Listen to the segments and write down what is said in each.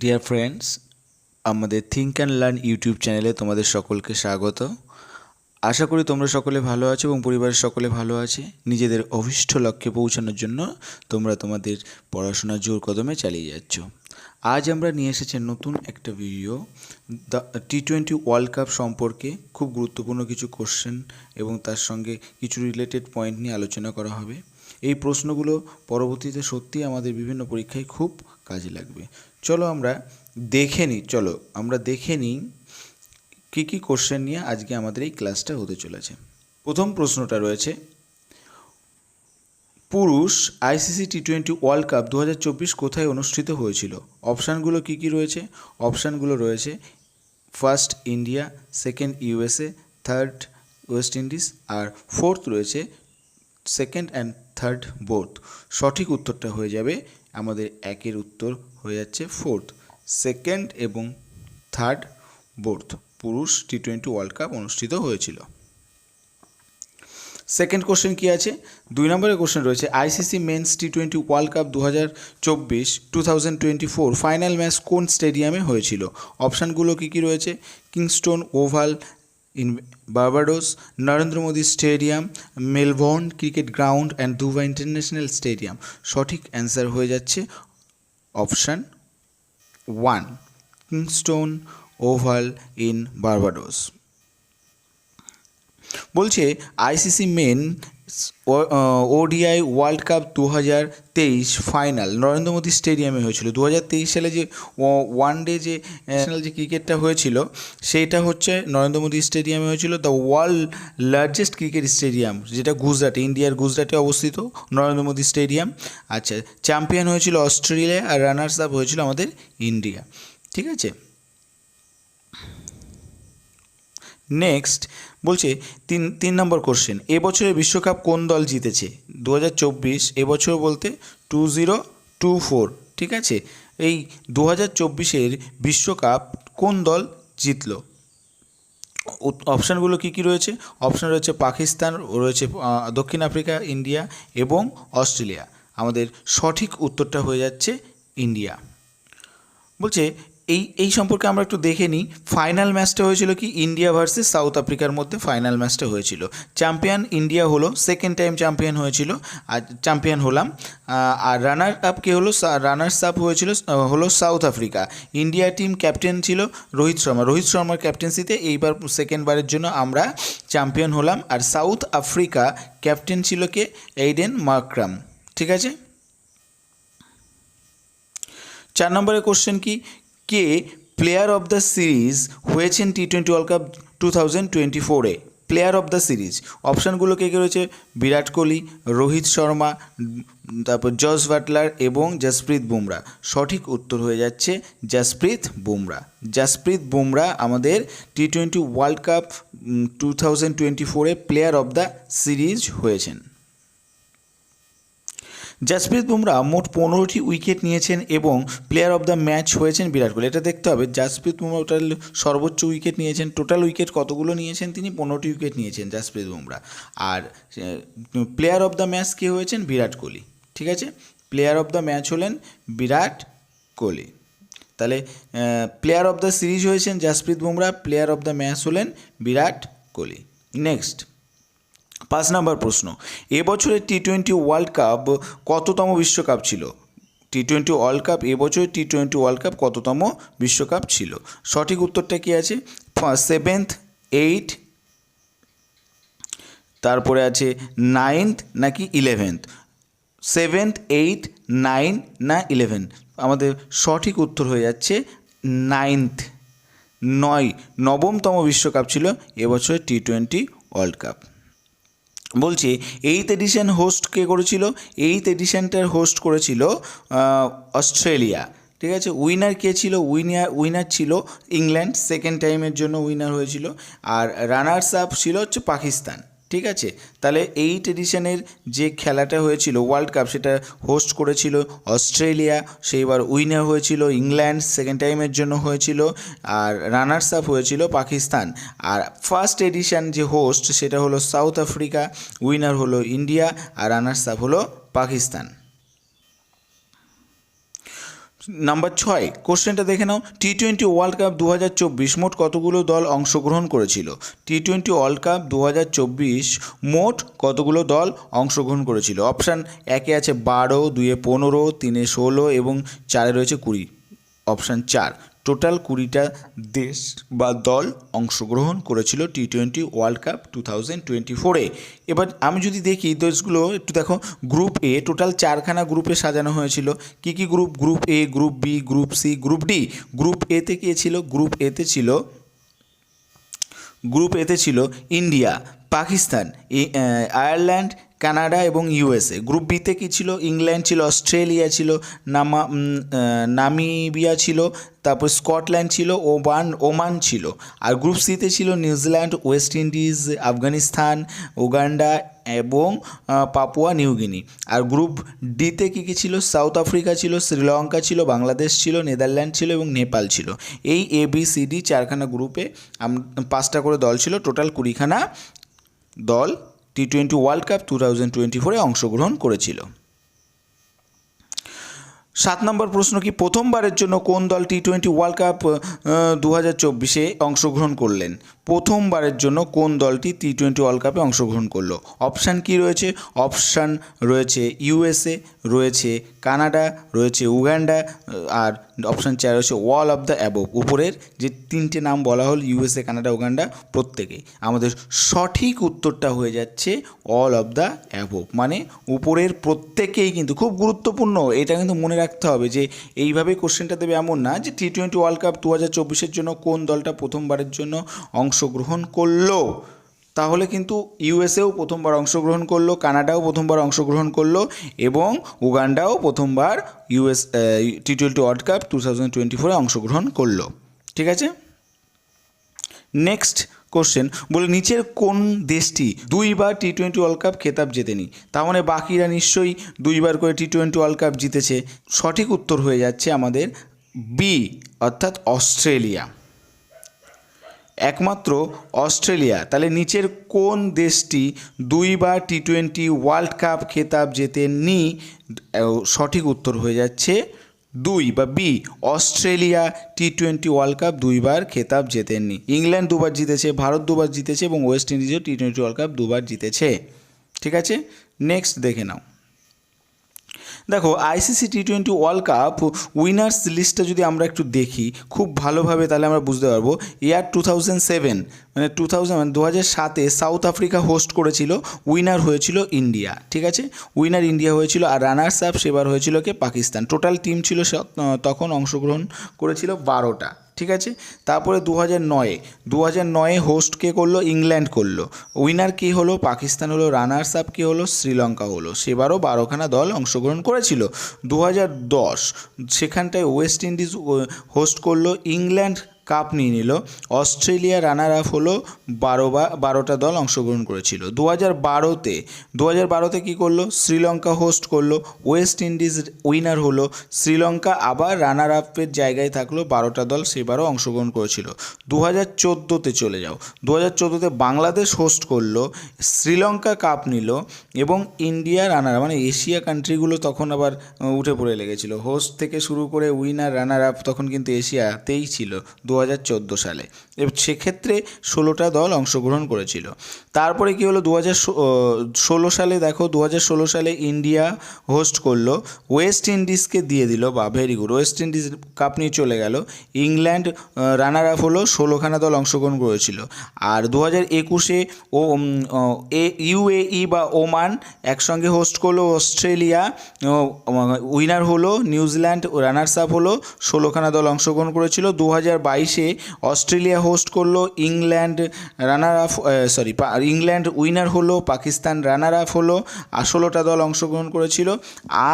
Deer friends আমাদের think and learn YouTube চ্যানেলে তোমাদের সকলকে স্বাগত। আশা করি তোমরা সকলে ভালো আছো এবং পরিবারের সকলে ভালো আছে। নিজেদের অভিষ্ট লক্ষ্যে পৌঁছানোর জন্য তোমরা তোমাদের পড়াশোনা জোর কদমে চালিয়ে যাচ্ছ। আজ আমরা নিয়ে এসেছি নতুন একটা video the T twenty world cup সম্পর্কে খুব গুরুত্বপূর্ণ কিছু কোশ্চেন এবং তার সঙ্গে কিছু রিলেটেড পয়েন্ট নিয়ে আলোচনা করা হবে। এই প্রশ্নগুলো পরবর্তীতে সত্যিই আমাদের বিভিন্ন পরীক্ষায় খুব কাজে লাগবে। চলো আমরা দেখে নিই, চলো আমরা দেখে নিই কী কী কোশ্চেন নিয়ে আজকে আমাদের এই ক্লাসটা হতে চলেছে। প্রথম প্রশ্নটা রয়েছে, পুরুষ ICC T twenty world cup দু হাজার চব্বিশ কোথায় অনুষ্ঠিত হয়েছিল? অপশানগুলো কী কী রয়েছে? অপশানগুলো রয়েছে first India second USA third West Indies আর ফোর্থ রয়েছে সেকেন্ড অ্যান্ড থার্ড বোর্থ সঠিক উত্তরটা হয়ে যাবে, আমাদের একের উত্তর হয়ে যাচ্ছে ফোর্থ সেকেন্ড এবং থার্ড বোর্থ পুরুষ টি টোয়েন্টি ওয়ার্ল্ড কাপ অনুষ্ঠিত হয়েছিল। সেকেন্ড কোশ্চেন কী আছে? দুই নম্বরের কোশ্চেন রয়েছে ICC men's T twenty world cup দু হাজার চব্বিশ two thousand twenty four final match কোন স্টেডিয়ামে হয়েছিল? অপশানগুলো কী কী রয়েছে? Kingston Oval in Barbados Narendra Modi stadium Melbourne cricket ground and Dubai international stadium সঠিক অ্যান্সার হয়ে যাচ্ছে option one Kingston Oval in Barbados বলছে ICC men ODI world cup দু হাজার তেইশ ফাইনাল নরেন্দ্র মোদী স্টেডিয়ামে হয়েছিল। দু হাজার তেইশ সালে যে ওয়ান ডে যে ন্যাশনাল যে ক্রিকেটটা হয়েছিল, সেইটা হচ্ছে নরেন্দ্র মোদী স্টেডিয়ামে হয়েছিল the world largest cricket stadium যেটা গুজরাটে, ইন্ডিয়ার গুজরাটে অবস্থিত, নরেন্দ্র মোদী স্টেডিয়াম আচ্ছা চ্যাম্পিয়ন হয়েছিল অস্ট্রেলিয়া আর রানার্স আপ হয়েছিল আমাদের ইন্ডিয়া। ঠিক আছে? নেক্সট বলছে তিন তিন নম্বর কোশ্চেন এবছরের বিশ্বকাপ কোন দল জিতেছে? দু হাজার চব্বিশ এবছর বলতে টু জিরো টু ফোর ঠিক আছে? এই দু হাজার চব্বিশের বিশ্বকাপ কোন দল জিতলো? অপশানগুলো কী কী রয়েছে? অপশান রয়েছে পাকিস্তান, রয়েছে দক্ষিণ আফ্রিকা, ইন্ডিয়া এবং অস্ট্রেলিয়া। আমাদের সঠিক উত্তরটা হয়ে যাচ্ছে ইন্ডিয়া। বলছে এই এই সম্পর্কে আমরা একটু দেখে নিই। ফাইনাল ম্যাচটা হয়েছিল কি? ইন্ডিয়া ভার্সেস সাউথ আফ্রিকার মধ্যে ফাইনাল ম্যাচটা হয়েছিল। চ্যাম্পিয়ন ইন্ডিয়া হলো সেকেন্ড টাইম চ্যাম্পিয়ন হয়েছিল। আর চ্যাম্পিয়ন হলাম। আর রানার আপ কে হলো? রানার্স আপ হয়েছিল হলো South Africa India team captain ছিল রোহিত শর্মা। রোহিত শর্মার ক্যাপ্টেন্সিতে এইবার সেকেন্ডবারের জন্য আমরা চ্যাম্পিয়ন হলাম। আর সাউথ আফ্রিকা ক্যাপ্টেন ছিল কে? এইডেন মার্ক্রাম ঠিক আছে? চার নম্বরের কোশ্চেন কি? কে প্লেয়ার অফ দ্য সিরিজ হয়েছেন T twenty world cup two thousand twenty ফোরে প্লেয়ার অফ দ্য সিরিজ অপশানগুলো কে কে রয়েছে? বিরাট কোহলি, রোহিত শর্মা, তারপর জস বাটলার এবং জসপ্রীত বুমরা। সঠিক উত্তর হয়ে যাচ্ছে জসপ্রীত বুমরা। জসপ্রীত বুমরা আমাদের T twenty world cup two thousand twenty ফোরে প্লেয়ার অফ দ্য সিরিজ হয়েছেন। জাসপ্রীত বুমরা মোট পনেরোটি উইকেট নিয়েছেন এবং প্লেয়ার অফ দ্য ম্যাচ হয়েছেন বিরাট কোহলি। এটা দেখতে হবে, জাসপ্রীত বুমরা টোটাল সর্বোচ্চ উইকেট নিয়েছেন টোটাল উইকেট কতগুলো নিয়েছেন তিনি? পনেরোটি উইকেট নিয়েছেন জাসপ্রীত বুমরা। আর প্লেয়ার অফ দ্য ম্যাচ কে হয়েছেন? বিরাট কোহলি। ঠিক আছে? প্লেয়ার অফ দ্য ম্যাচ হলেন বিরাট কোহলি। তাহলে প্লেয়ার অফ দ্য সিরিজ হয়েছেন Jasprit Bumrah player of the match হলেন বিরাট কোহলি। নেক্সট পাঁচ নম্বর প্রশ্ন, এবছরের টি টোয়েন্টি ওয়ার্ল্ড কাপ কততম বিশ্বকাপ ছিল? টি টোয়েন্টি ওয়ার্ল্ড কাপ এবছরের টি টোয়েন্টি ওয়ার্ল্ড কাপ কততম বিশ্বকাপ ছিল? সঠিক উত্তরটা কি আছে? সেভেন্থ এইট তারপরে আছে নাইনথ নাকি ইলেভেন্থ সেভেন্থ এইট নাইন না ইলেভেন আমাদের সঠিক উত্তর হয়ে যাচ্ছে নাইনথ নয়, নবমতম বিশ্বকাপ ছিল এবছরের টি টোয়েন্টি ওয়ার্ল্ড কাপ বলছি এইথ এডিশন হোস্ট কে করেছিল? এইথ এডিশনটার হোস্ট করেছিল অস্ট্রেলিয়া। ঠিক আছে? উইনার কে ছিল? উইনার উইনার ছিল ইংল্যান্ড। সেকেন্ড টাইমের জন্য উইনার হয়েছিল। আর রানার্স আপ ছিল হচ্ছে পাকিস্তান। ঠিক আছে? তাহলে এইট এডিশনের যে খেলাটা হয়েছিল ওয়ার্ল্ড কাপ সেটা হোস্ট করেছিল অস্ট্রেলিয়া, সেইবার উইনার হয়েছিল ইংল্যান্ড সেকেন্ড টাইমের জন্য হয়েছিল, আর রানার্স আপ হয়েছিল পাকিস্তান। আর ফার্স্ট এডিশন যে হোস্ট সেটা হলো সাউথ আফ্রিকা উইনার হলো ইন্ডিয়া আর রানার্স আপ হলো পাকিস্তান। নাম্বার ছয় কোশ্চেনটা দেখে নাও। টি টোয়েন্টি ওয়ার্ল্ড কাপ দু হাজার চব্বিশ মোট কতগুলো দল অংশগ্রহণ করেছিল? টি টোয়েন্টি ওয়ার্ল্ড কাপ দু হাজার চব্বিশ মোট কতগুলো দল অংশগ্রহণ করেছিল? অপশান একে আছে বারো, দুয়ে পনেরো, তিনে ষোলো এবং চারে রয়েছে কুড়ি। অপশান চার টোটাল কুড়িটা দেশ বা দল অংশগ্রহণ করেছিল T twenty world cup two thousand twenty ফোরে এবার আমি যদি দেখি দেশগুলো একটু দেখো গ্রুপ এ টোটাল চারখানা গ্রুপে সাজানো হয়েছিল। কি কি group group A group B group C group D group এতে কে ছিল? গ্রুপ এতে ছিল গ্রুপ এতে ছিল ইন্ডিয়া পাকিস্তান আয়ারল্যান্ড কানাডা এবং ইউএসএ। গ্রুপ বিতে কী ছিল? ইংল্যান্ড ছিল, অস্ট্রেলিয়া ছিল, নামা নামিবিয়া ছিল, তারপর স্কটল্যান্ড ছিল ওমান ওমান ছিল। আর গ্রুপ সিতে ছিল New Zealand, West Indies, Afghanistan, Uganda এবং পাপুয়া নিউগিনি আর গ্রুপ ডিতে কী কী ছিল? সাউথ আফ্রিকা ছিল, শ্রীলঙ্কা ছিল, বাংলাদেশ ছিল, নেদারল্যান্ড ছিল এবং নেপাল ছিল। এই এ বি সি ডি চারখানা গ্রুপে পাঁচটা করে দল ছিল। টোটাল কুড়িখানা দল T twenty world cup two thousand twenty ফোরে অংশগ্রহণ করেছিল। সাত নম্বর প্রশ্ন কি, প্রথমবারের জন্য কোন দল টি টোয়েন্টি ওয়ার্ল্ড কাপ দু হাজার চব্বিশে অংশগ্রহণ করলেন? প্রথমবারের জন্য কোন দলটি টি টোয়েন্টি ওয়ার্ল্ড কাপে অংশগ্রহণ করল? অপশান কি রয়েছে? অপশান রয়েছে ইউএসএ রয়েছে কানাডা, রয়েছে উগান্ডা আর অপশান চার রয়েছে ওয়াল অফ দ্য অ্যাবোভ উপরের যে তিনটে নাম বলা হল ইউএসএ কানাডা উগান্ডা প্রত্যেকে আমাদের সঠিক উত্তরটা হয়ে যাচ্ছে অল অফ দ্য অ্যাবোভ মানে উপরের প্রত্যেকেই কিন্তু খুব গুরুত্বপূর্ণ। এটা কিন্তু মনে রাখতে হবে যে এইভাবে কোশ্চেনটা দেবে এমন না যে টি টোয়েন্টি ওয়ার্ল্ড কাপ দু হাজার চব্বিশের জন্য কোন দলটা প্রথমবারের জন্য অংশগ্রহণ করল। তাহলে কিন্তু ইউএসএও প্রথমবার অংশগ্রহণ করল, কানাডাও প্রথমবার অংশগ্রহণ করল এবং উগান্ডাও প্রথমবার US T twenty world cup two thousand twenty ফোরে অংশগ্রহণ করল। ঠিক আছে? নেক্সট কোশ্চেন বলে নিচের কোন দেশটি দুইবার টি টোয়েন্টি ওয়ার্ল্ড কাপ খেতাব জেতেনি? তার মানে বাকিরা নিশ্চয়ই দুইবার করে টি টোয়েন্টি ওয়ার্ল্ড কাপ জিতেছে। সঠিক উত্তর হয়ে যাচ্ছে আমাদের বি, অর্থাৎ অস্ট্রেলিয়া। একমাত্র অস্ট্রেলিয়া। তাহলে নিচের কোন দেশটি দুইবার টি টোয়েন্টি ওয়ার্ল্ড কাপ খেতাব জেতেননি? আহ, সঠিক উত্তর হয়ে যাচ্ছে দুই বা B. Australia T twenty world cup দুইবার খেতাব জেতেননি। ইংল্যান্ড দুবার জিতেছে ভারত দুবার জিতেছে এবং ওয়েস্ট ইন্ডিজও টি টোয়েন্টি ওয়ার্ল্ড কাপ দুবার জিতেছে। ঠিক আছে? নেক্সট দেখে নাও। দেখো ICC T twenty world cup winners লিস্টটা যদি আমরা একটু দেখি, খুব ভালোভাবে তাহলে আমরা বুঝতে পারব। ইয়ার টু থাউজেন্ড সেভেন মানে টু থাউজেন্ড মানে দু হাজার সাতে সাউথ আফ্রিকা হোস্ট করেছিল উইনার হয়েছিল ইন্ডিয়া ঠিক আছে? উইনার ইন্ডিয়া হয়েছিল আর রানার্স আপ সেবার হয়েছিল কে? পাকিস্তান। টোটাল টিম ছিল তখন অংশগ্রহণ করেছিল বারোটা। ঠিক আছে? তারপরে দু হাজার নয়ে দু হাজার নয়ে হোস্ট কে করল? ইংল্যান্ড করল। উইনার কি হলো? পাকিস্তান হলো রানার্স আপ কী হলো? শ্রীলঙ্কা হলো। সেবারও বারোখানা দল অংশগ্রহণ করেছিল। দু হাজার দশ, সেখানটায় ওয়েস্ট ইন্ডিজ হোস্ট করল ইংল্যান্ড কাপ নিয়ে নিল। অস্ট্রেলিয়া রানার আপ হলো বারো বা, বারোটা দল অংশগ্রহণ করেছিল। দু হাজার বারোতে দু হাজার বারোতে কী করল? শ্রীলঙ্কা হোস্ট করল। ওয়েস্ট ইন্ডিজ উইনার হলো। শ্রীলঙ্কা আবার রানার আপের জায়গায় থাকল, বারোটা দল সেবারও অংশগ্রহণ করেছিল। দু হাজার চোদ্দোতে চলে যাও। দু হাজার চোদ্দোতে বাংলাদেশ হোস্ট করল, শ্রীলঙ্কা কাপ নিল এবং ইন্ডিয়া রানার মানে এশিয়া কান্ট্রিগুলো তখন আবার উঠে পড়ে লেগেছিল। হোস্ট থেকে শুরু করে উইনার রানার আপ তখন কিন্তু এশিয়াতেই ছিল। দু চোদ্দ সালে। সেক্ষেত্রে ষোলোটা দল অংশগ্রহণ করেছিল। তারপরে কি হলো? দু ষোলো সালে দেখো দু ষোলো সালে ইন্ডিয়া হোস্ট করল। ওয়েস্ট ইন্ডিজকে দিয়ে দিল বা very good. West Indies cup নিয়ে চলে গেল। ইংল্যান্ড রানার আপ হলো, ষোলোখানা দল অংশগ্রহণ করেছিল। আর দু হাজার একুশে ও এ ইউএই বা ওমান একসঙ্গে হোস্ট করল অস্ট্রেলিয়া। উইনার হলো নিউজিল্যান্ড রানার্স আপ হলো, ষোলোখানা দল অংশগ্রহণ করেছিল। দু হাজার বাইশে অস্ট্রেলিয়া হোস্ট করল, England runner up sorry England winner হলো, পাকিস্তান রানার আপ হলো ষোলোটা দল অংশগ্রহণ করেছিল।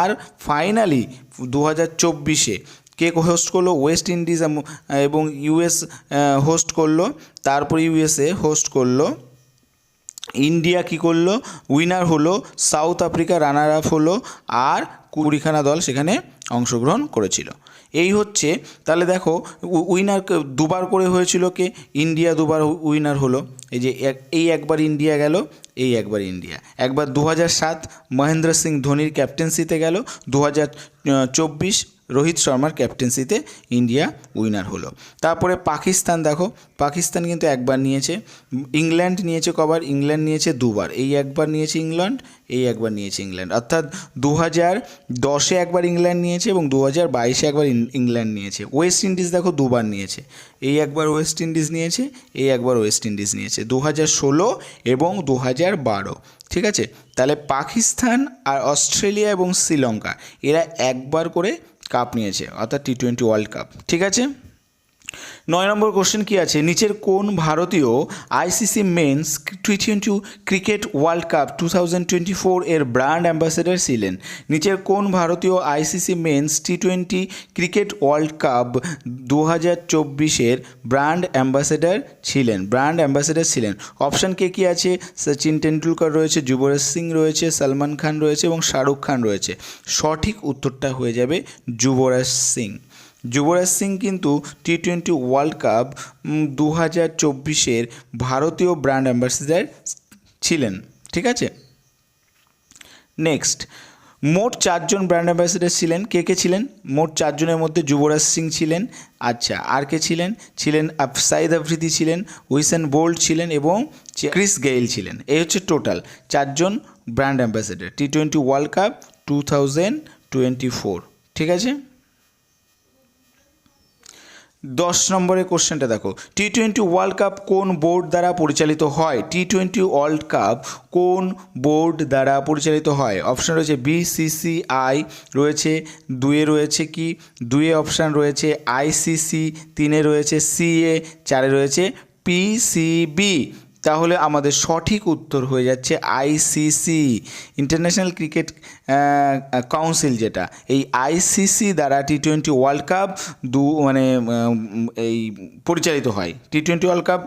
আর ফাইনালি দু হাজার চব্বিশে কে হোস্ট করল? ওয়েস্ট ইন্ডিজ এবং ইউএস হোস্ট করল। তারপর ইউএসএ হোস্ট করল। ইন্ডিয়া কি করল? উইনার হলো সাউথ আফ্রিকা রানার আপ হলো, আর কুড়িখানা দল সেখানে অংশগ্রহণ করেছিল। এই হচ্ছে, তাহলে দেখো উইনার দুবার করে হয়েছিল কে? ইন্ডিয়া দুবার উইনার হলো। এই যে এই একবার ইন্ডিয়া গেল, এই একবার ইন্ডিয়া একবার দু হাজার সাত মহেন্দ্র সিং ধোনির ক্যাপ্টেন্সিতে গেল দু হাজার চব্বিশ রোহিত শর্মার ক্যাপ্টেন্সিতে ইন্ডিয়া উইনার হলো। তারপরে পাকিস্তান দেখো, পাকিস্তান কিন্তু একবার নিয়েছে, ইংল্যান্ড নিয়েছে কবার, ইংল্যান্ড নিয়েছে দুবার। এই একবার নিয়েছে ইংল্যান্ড, এই একবার নিয়েছে ইংল্যান্ড। অর্থাৎ দু হাজার দশে একবার ইংল্যান্ড নিয়েছে এবং দু হাজার বাইশে একবার ইংল্যান্ড নিয়েছে। ওয়েস্ট ইন্ডিজ দেখো দুবার নিয়েছে। এই একবার ওয়েস্ট ইন্ডিজ নিয়েছে, এই একবার ওয়েস্ট ইন্ডিজ নিয়েছে। দু হাজার ষোলো এবং দু হাজার বারো, ঠিক আছে? তাহলে পাকিস্তান আর অস্ট্রেলিয়া এবং শ্রীলঙ্কা, এরা একবার করে কাপ নিয়েছে অর্থাৎ টি টোয়েন্টি ওয়ার্ল্ড কাপ ঠিক আছে? নয় নম্বর কোশ্চেন কি আছে? নিচের কোন ভারতীয় ICC men's T twenty cricket world cup two thousand twenty four এর ব্র্যান্ড অ্যাম্বাসেডর ছিলেন? নিচের কোন ভারতীয় ICC men's T twenty cricket world cup দু হাজার চব্বিশের ব্র্যান্ড অ্যাম্বাসেডর ছিলেন? ব্র্যান্ড অ্যাম্বাসেডর ছিলেন। অপশান কে কী আছে? সচিন টেন্ডুলকর রয়েছে, যুবরাজ সিং রয়েছে, সলমান খান রয়েছে এবং শাহরুখ খান রয়েছে। সঠিক উত্তরটা হয়ে যাবে যুবরাজ সিং। যুবরাজ সিং কিন্তু টি টোয়েন্টি ওয়ার্ল্ড কাপ দু হাজার চব্বিশের ভারতীয় ব্র্যান্ড অ্যাম্বাসেডার ছিলেন, ঠিক আছে? নেক্সট মোট চারজন ব্র্যান্ড অ্যাম্বাসেডার ছিলেন, কে কে ছিলেন? মোট চারজনের মধ্যে যুবরাজ সিং ছিলেন আচ্ছা আর কে ছিলেন? ছিলেন সাইদ আফ্রিদি ছিলেন, উইসেন বোল্ট ছিলেন এবং ক্রিস গেইল ছিলেন। এই হচ্ছে টোটাল চারজন brand ambassador T twenty world cup, two thousand twenty four, ঠিক আছে? দশ নম্বরের কোশ্চেনটা দেখো টি টোয়েন্টি ওয়ার্ল্ড কাপ কোন বোর্ড দ্বারা পরিচালিত হয়? টি টোয়েন্টি ওয়ার্ল্ড কাপ কোন বোর্ড দ্বারা পরিচালিত হয়? অপশান রয়েছে বিসিসিআই রয়েছে, দুয়ে রয়েছে কি? দুয়ে অপশান রয়েছে আইসিসি তিনে রয়েছে সিএ চারে রয়েছে পিসিবি তাহলে আমাদের সঠিক উত্তর হয়ে যাচ্ছে আইসিসি ইন্টারন্যাশনাল ক্রিকেট কাউন্সিল যেটা। এই আইসিসি দ্বারা টি টোয়েন্টি ওয়ার্ল্ড কাপ দু মানে এই পরিচালিত হয়। T twenty world cup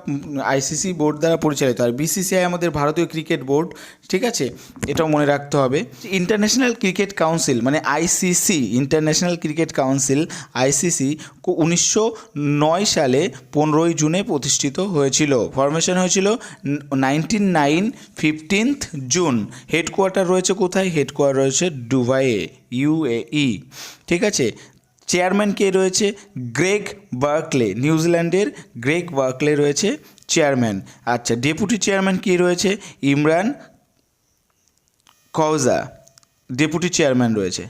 ICC board দ্বারা পরিচালিত হয়। বিসিসিআই আমাদের ভারতীয় ক্রিকেট বোর্ড, ঠিক আছে? এটাও মনে রাখতে হবে। ইন্টারন্যাশনাল ক্রিকেট কাউন্সিল মানে ICC International Cricket Council ICC উনিশশো নয় সালে পনেরোই জুনে প্রতিষ্ঠিত হয়েছিল। ফরমেশন হয়েছিল nineteen nine fifteenth June. Headquarter রয়েছে কোথায়? হেডকোয়ার্টার রয়েছে দুবাইয়ে ইউএই ঠিক আছে? চেয়ারম্যান কে রয়েছে? গ্রেগ বার্কলে, নিউজিল্যান্ডের গ্রেগ বার্কলে রয়েছে চেয়ারম্যান। আচ্ছা ডেপুটি চেয়ারম্যান কি রয়েছে? ইমরান কৌজা ডেপুটি চেয়ারম্যান রয়েছে।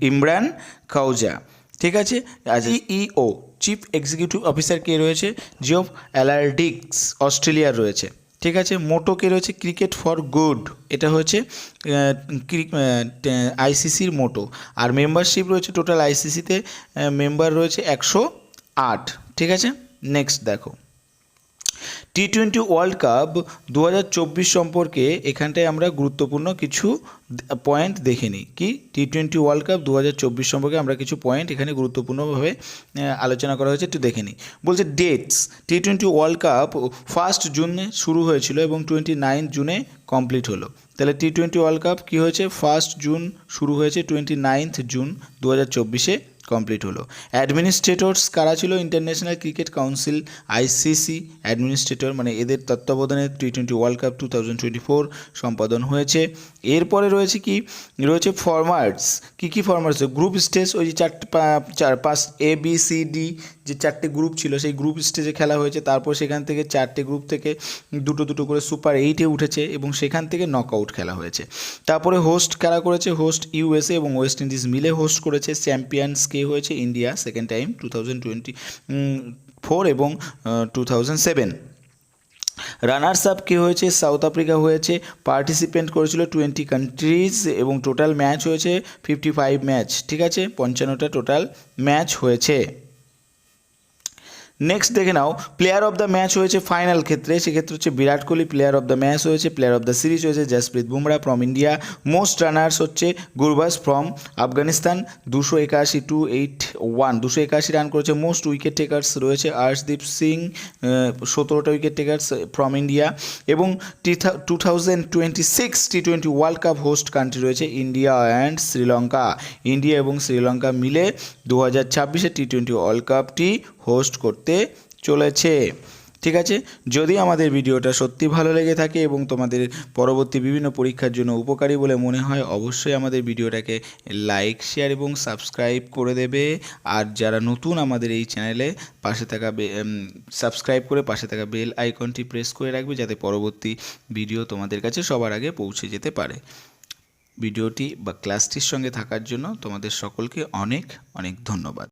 ইমরান কাউজা। ঠিক আছে? আজ ইও চিফ এক্সিকিউটিভ অফিসার কে রয়েছে? জিওফ অ্যালার্ডিক্স অস্ট্রেলিয়ার রয়েছে। ঠিক আছে? মোটো কে রয়েছে? ক্রিকেট ফর গুড এটা হচ্ছে আইসিসির মোটো। আর মেম্বারশিপ রয়েছে টোটাল আইসিসিতে মেম্বার রয়েছে একশো আট। ঠিক আছে? নেক্সট দেখো। টি টোয়েন্টি ওয়ার্ল্ড কাপ দু হাজার চব্বিশ সম্পর্কে এখানটায় আমরা গুরুত্বপূর্ণ কিছু পয়েন্ট দেখে নিই কি? টি টোয়েন্টি ওয়ার্ল্ড কাপ দু হাজার চব্বিশ সম্পর্কে আমরা কিছু পয়েন্ট এখানে গুরুত্বপূর্ণভাবে আলোচনা করা হয়েছে, একটু দেখে নিই বলছে dates T twenty world cup first জুনে শুরু হয়েছিল এবং টোয়েন্টি নাইন জুনে কমপ্লিট হলো। তাহলে টি টোয়েন্টি ওয়ার্ল্ড কাপ কী হয়েছে? ফার্স্ট জুন শুরু হয়েছে টোয়েন্টি জুন দু হাজার চব্বিশে কমপ্লিট হলো। অ্যাডমিনিস্ট্রেটরস কারা ছিল? International cricket council ICC administrator মানে এদের তত্ত্বাবধানে T twenty world cup two thousand twenty four সম্পাদন হয়েছে। এরপরে রয়েছে কি? রয়েছে ফরম্যাটস কী কী ফরম্যাটস গ্রুপ স্টেজ ওই যে চারটে চার, পাঁচ এ বি সি ডি যে চারটে গ্রুপ ছিল, সেই গ্রুপ স্টেজে খেলা হয়েছে। তারপর সেখান থেকে চারটে গ্রুপ থেকে দুটো দুটো করে সুপার এইটে উঠেছে এবং সেখান থেকে নকআউট খেলা হয়েছে। তারপরে হোস্ট কারা করেছে? হোস্ট ইউএসএ এবং ওয়েস্ট ইন্ডিজ মিলে হোস্ট করেছে। চ্যাম্পিয়ন্স কে হয়েছে India second time two thousand twenty four এবং two thousand seven runners up কী হয়েছে? সাউথ আফ্রিকা হয়েছে পার্টিসিপেন্ট করেছিল টোয়েন্টি কান্ট্রিজ এবং টোটাল ম্যাচ হয়েছে ফিফটি ফাইভ ম্যাচ ঠিক আছে? পঞ্চান্নটা টোটাল ম্যাচ হয়েছে। নেক্সট দেখে নাও প্লেয়ার অফ দ্য ম্যাচ হয়েছে ফাইনাল ক্ষেত্রে, সেক্ষেত্রে হচ্ছে Virat Kohli player of the match হয়েছে প্লেয়ার অফ দ্য সিরিজ হয়েছে Jasprit Bumrah from India most runners হচ্ছে গুরবাস ফ্রম আফগানিস্তান দুশো একাশি টু এইট ওয়ান দুশো একাশি রান করেছে মোস্ট উইকেট টেকার্স রয়েছে আর্শদীপ সিং সতেরোটা উইকেট টেকার্স ফ্রম ইন্ডিয়া এবং two thousand twenty six T twenty world cup host country রয়েছে ইন্ডিয়া অ্যান্ড শ্রীলঙ্কা ইন্ডিয়া এবং শ্রীলঙ্কা মিলে দু হাজার ছাব্বিশে টি টোয়েন্টি ওয়ার্ল্ড কাপটি হোস্ট করতে চলেছে। ঠিক আছে? যদি আমাদের ভিডিওটা সত্যি ভালো লেগে থাকে এবং তোমাদের পরবর্তী বিভিন্ন পরীক্ষার জন্য উপকারী বলে মনে হয়, অবশ্যই আমাদের ভিডিওটাকে লাইক শেয়ার এবং সাবস্ক্রাইব করে দেবে। আর যারা নতুন আমাদের এই চ্যানেলে পাশে থাকা সাবস্ক্রাইব করে পাশে থাকা বেল আইকনটি প্রেস করে রাখবে যাতে পরবর্তী ভিডিও তোমাদের কাছে সবার আগে পৌঁছে যেতে পারে। ভিডিওটি বা ক্লাসটির সঙ্গে থাকার জন্য তোমাদের সকলকে অনেক অনেক ধন্যবাদ।